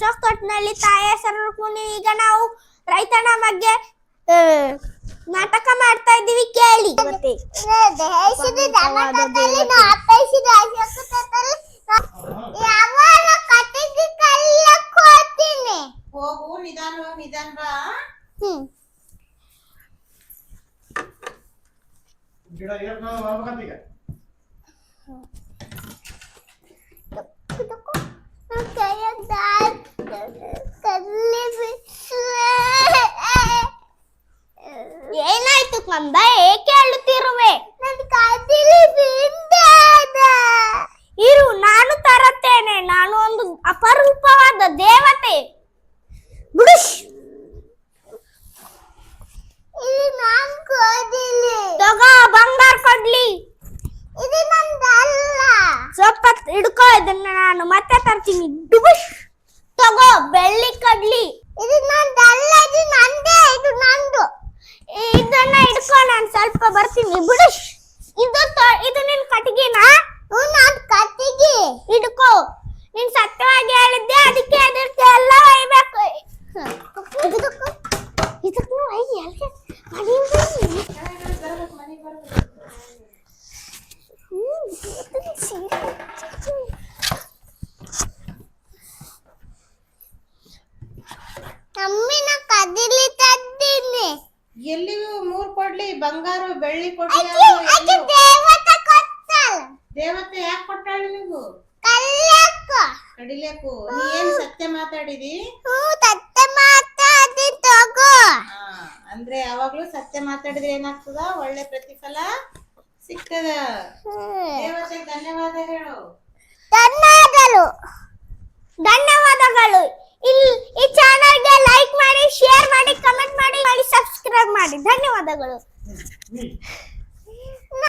ಅಶೋಕ್ ತೊಟ್ನಳ್ಳಿ ತಾಯ ಹೆಸರು ಈಗ ನಾವು ರೈತನ ಬಗ್ಗೆ ನಾಟಕ ಮಾಡ್ತಾ ಇದ್ದೀವಿ ಕೇಳಿ. ಹೋಗು ನಿಧಾನ ನಿಧಾನ ಗಿಡ ಏನ್ ಕದಿಲಿ ಬಿಂದಾದ. ಇರು ನಾನು ತರುತ್ತೇನೆ. ನಾನು ಒಂದು ಅಪರೂಪವಾದ ದೇವತೆ. ಬುಡುಶ್. ತಗೋ ಬಂಗಾರ ಕೊಡ್ಲಿ. ಇದು ನಂದಲ್ಲ. ಸ್ವಲ್ಪ ಹಿಡ್ಕೋ ಇದನ್ನ ನಾನು ಮತ್ತೆ ತರ್ತೀನಿ. ಡುಬುಶ್ ತಗೋ ಬೆಳ್ಳಿ ಕಡ್ಲಿ. ಇದು ನಂದಲ್ಲ ಇದು ನಂದೇ ಇದು ನಂದು ಇದನ್ನ ಹಿಡ್ಕೋ ಸ್ವಲ್ಪ ಬರ್ತೀನಿ, ಬಿಡು. ಇದು ಇದು ನಿನ್ ಕಟ್ಟಿಗೆನಾ? ಹ್ಞೂ ನಾನ್ ಕಟ್ಟಿಗೆ. ಹಿಡ್ಕೋ. ನೀನ್ ಸತ್ಯವಾಗಿ ಹೇಳಿದ್ದೆ, ಅದಕ್ಕೆ ಅದಕ್ಕೆ ಎಲ್ಲ ಒಯ್ಬೇಕು. ಇದಕ್ಕೂ, ಇದಕ್ಕೆ ಒಯ್ಯಿ ಅಲ್ಗೆ ಮೂರ್ ಕೊಡ್ಲಿ ಬಂಗಾರ ಬೆಳ್ಳಿ ಕೊಡ್ಲಿ ದೇವತೆ ದೇವತೆ ಯಾಕೆ ಕೊಟ್ಟಾಳ ಕಲ್ಯಾಕ ಕಡಿಲೇಕು ನೀ ಏನ್ ಸತ್ಯ ಮಾತಾಡಿದಿ? ತಗೋ. ಅಂದ್ರೆ ಯಾವಾಗ್ಲೂ ಸತ್ಯ ಮಾತಾಡಿದ್ರೆ ಏನಾಗ್ತದ? ಒಳ್ಳೆ ಪ್ರತಿಫಲ ಸಿಗ್ತದ. ದೇವತೆಗೆ ಧನ್ಯವಾದ ಹೇಳು ಧನ್ಯವಾದಗಳು. ಧನ್ಯವಾದಗಳು. ಮಾಡಿ. ಧನ್ಯವಾದಗಳು.